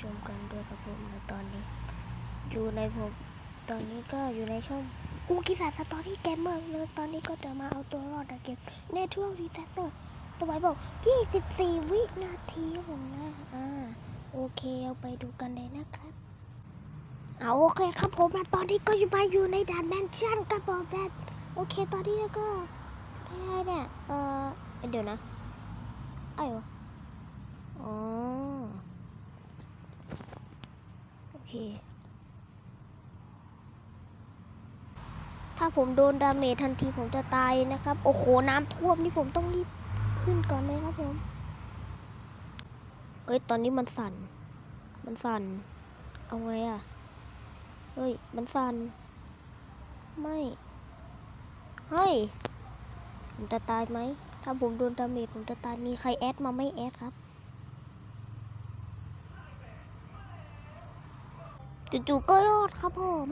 ชมกันด้วยครับผมในตอนนี้ อยู่ในผมตอนนี้ก็อยู่ในช่องกูกิสาสตอรี่เกมเมอร์เลยตอนนี้ก็จะมาเอาตัวรอดในเกมในช่วงรีเซสเซอร์ตัวไว้บอก 24 วินาทีครับผมนะอ่าโอเคเอาไปดูกันเลยนะครับเอาโอเคครับผมนะตอนนี้ก็อยู่มาอยู่ในด่านแมนชั่นกับผมแบบโอเคตอนนี้ก็ได้เนี่ยเออเดี๋ยวนะไอ้วะอ๋อโอ เค ถ้าผมโดนดาเมจทันทีผมจะตายนะครับ โอ้โห น้ำท่วมนี่ผมต้องรีบขึ้นก่อนเลยครับผม เฮ้ย ตอนนี้มันสั่น มันสั่น เอาไงอะเฮ้ย มันสั่น ไม่ เฮ้ย ผมจะตายไหม ถ้าผมโดนดาเมจผมจะตาย มีใครแอดมาไม่แอดครับ จู่ๆก็ยอดครับผม